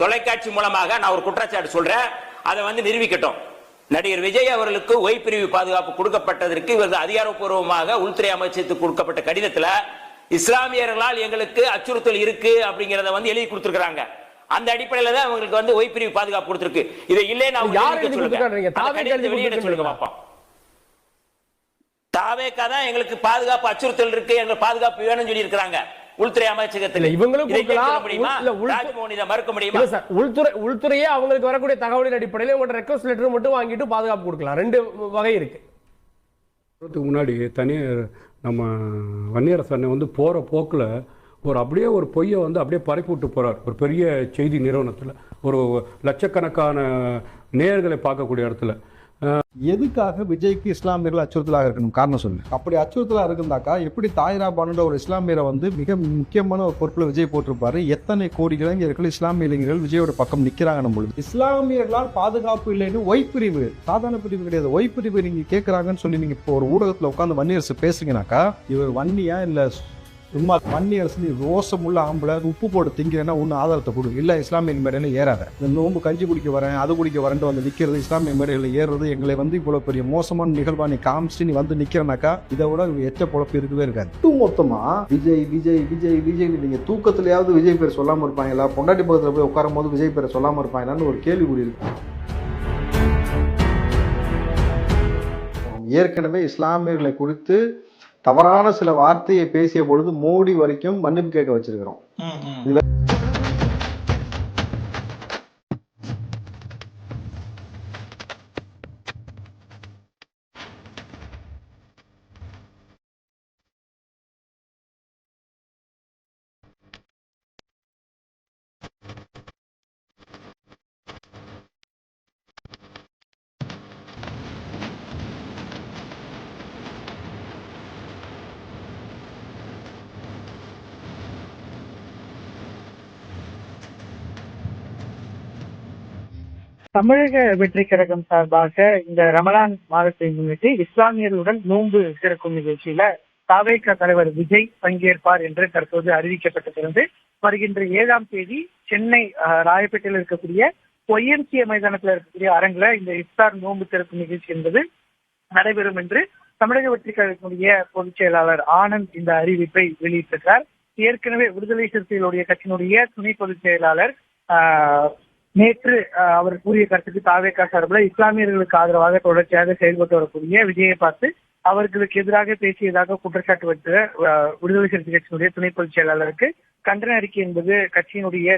தொலைக்காட்சி மூலமாக நான் ஒரு குற்றச்சாட்டு சொல்றேன். அதை வந்து நிரூபிக்கட்டும். நடிகர் விஜய் அவர்களுக்கு ஒய் பிரிவு பாதுகாப்பு கொடுக்கப்பட்டதற்கு இவரது அதிகாரப்பூர்வமாக உள்துறை அமைச்சருக்கு கொடுக்கப்பட்ட கடிதத்துல இஸ்லாமியர்களால் எங்களுக்கு அச்சுறுத்தல் இருக்கு அப்படிங்கறத வந்து எழுதி கொடுத்திருக்காங்க அந்த அடிப்படையில தான் அவங்களுக்கு வந்து ஒய் பிரிவு பாதுகாப்பு கொடுத்திருக்கு. இதை கடிதத்தை எழுதி வெளியிட சொல்லுங்க. பாப்போம் தாவேக்கா தான் எங்களுக்கு பாதுகாப்பு அச்சுறுத்தல் இருக்கு எங்களுக்கு பாதுகாப்பு வேணும்னு சொல்லி இருக்காங்க உள்துறை அமைச்சகத்தில் இல்ல, இவங்களும் மறுக்க முடியுமா? சார் உள்துறை உள்துறையே அவங்களுக்கு வரக்கூடிய தகவலின் அடிப்படையில் உங்களோட ரெக்வஸ்ட் லெட்டர் மட்டும் வாங்கிட்டு பாதுகாப்பு கொடுக்கலாம். ரெண்டு வகை இருக்கு. முன்னாடி தனியார் நம்ம வன்னியரசு அண்ணன் வந்து போகிற போக்கில் ஒரு அப்படியே ஒரு பொய்யை வந்து அப்படியே பரப்பி விட்டு போகிறார் ஒரு பெரிய செய்தி நிறுவனத்தில். ஒரு லட்சக்கணக்கான நேயர்களை பார்க்கக்கூடிய இடத்துல. எதுக்காக விஜய்க்கு இஸ்லாமியர்கள் அச்சுறுத்தலாக இருக்கணும்? காரணம் சொல்லு. அப்படி அச்சுறுத்தலாக இருந்தாக்கா எப்படி தாயிரா பானுன்ற ஒரு இஸ்லாமியரை வந்து மிக முக்கியமான ஒரு பொறுப்பில் விஜய் போட்டிருப்பாரு. எத்தனை கோடி இளைஞர்கள் இஸ்லாமிய இளைஞர்கள் விஜயோட பக்கம் நிற்கிறாங்கன்னு பொழுது இஸ்லாமியர்களால் பாதுகாப்பு இல்லைன்னு ஒய் பிரிவு சாதாரண பிரிவு கிடையாது. ஒய் பிரிவு கேட்குறாங்கன்னு சொல்லி நீங்கள் இப்போ ஒரு ஊடகத்தில் உட்காந்து வன்னியரசு பேசுறீங்கனாக்கா இவர் வன்னியா இல்லை சும்மா வன்னியரசு நீ ரோசமுள்ள ஆம்பளை உப்பு போட்டு திங்கிறேன்னா ஒன்று ஆதாரத்தை கொடு. இல்லை இஸ்லாமிய மேடையில் ஏறாத. இந்த நோம்பு கஞ்சி குடிக்க வரேன் அது குடிக்க வரேன்ட்டு வந்து நிற்கிறது இஸ்லாமிய மேடைகளில் ஏறுறது எங்களை வந்து இவ்வளோ பெரிய மோசமான நிகழ்வா நீ காமிச்சு நீ வந்து நிற்கிறனாக்கா இதை விட எச்ச பொழப்பு இருக்கவே இருக்காது. ஒட்டு மொத்தமா விஜய் விஜய் விஜய் விஜய் நீங்க தூக்கத்திலேயாவது விஜய் பேர் சொல்லாமல் இருப்பாங்களா? பொண்டாட்டி பக்கத்தில் போய் உட்காரும் போது விஜய் பேரை சொல்லாமல் இருப்பாங்களான்னு ஒரு கேள்விக்குறி இருக்கு. ஏற்கனவே இஸ்லாமியர்களை குறித்து தவறான சில வார்த்தையை பேசிய பொழுது மோடி வரைக்கும் மன்னிப்பு கேட்க வச்சிருக்கிறோம். தமிழக வெற்றி கழகம் சார்பாக இந்த ரமலான் மாதத்தை முன்னிட்டு இஸ்லாமியர்களுடன் நோன்பு திறக்கும் நிகழ்ச்சியில தாவேக தலைவர் விஜய் பங்கேற்பார் என்று தற்போது அறிவிக்கப்பட்டிருக்கிறது. வருகின்ற ஏழாம் தேதி சென்னை ராயப்பேட்டையில் இருக்கக்கூடிய ஒய்எம்சிஏ மைதானத்தில் இருக்கக்கூடிய அரங்குல இந்த இஃப்தார் நோன்பு திறக்கும் நிகழ்ச்சி என்பது நடைபெறும் என்று தமிழக வெற்றி கழகத்தினுடைய பொதுச் செயலாளர் ஆனந்த் இந்த அறிவிப்பை வெளியிட்டிருக்கிறார். ஏற்கனவே விடுதலை சிறுத்தைகளுடைய கட்சியினுடைய துணை பொதுச் செயலாளர் ஆஹ், நேற்று ஆஹ், அவர் கூறிய கருத்துக்கு தாவேக்கா சார்பில் இஸ்லாமியர்களுக்கு ஆதரவாக தொடர்ச்சியாக செயல்பட்டு வரக்கூடிய விஜயை பார்த்து அவர்களுக்கு எதிராக பேசியதாக குற்றச்சாட்டு வைத்த விடுதலை சிறுத்தை கட்சியினுடைய துணை பொதுச் செயலாளருக்கு கண்டன அறிக்கை என்பது கட்சியினுடைய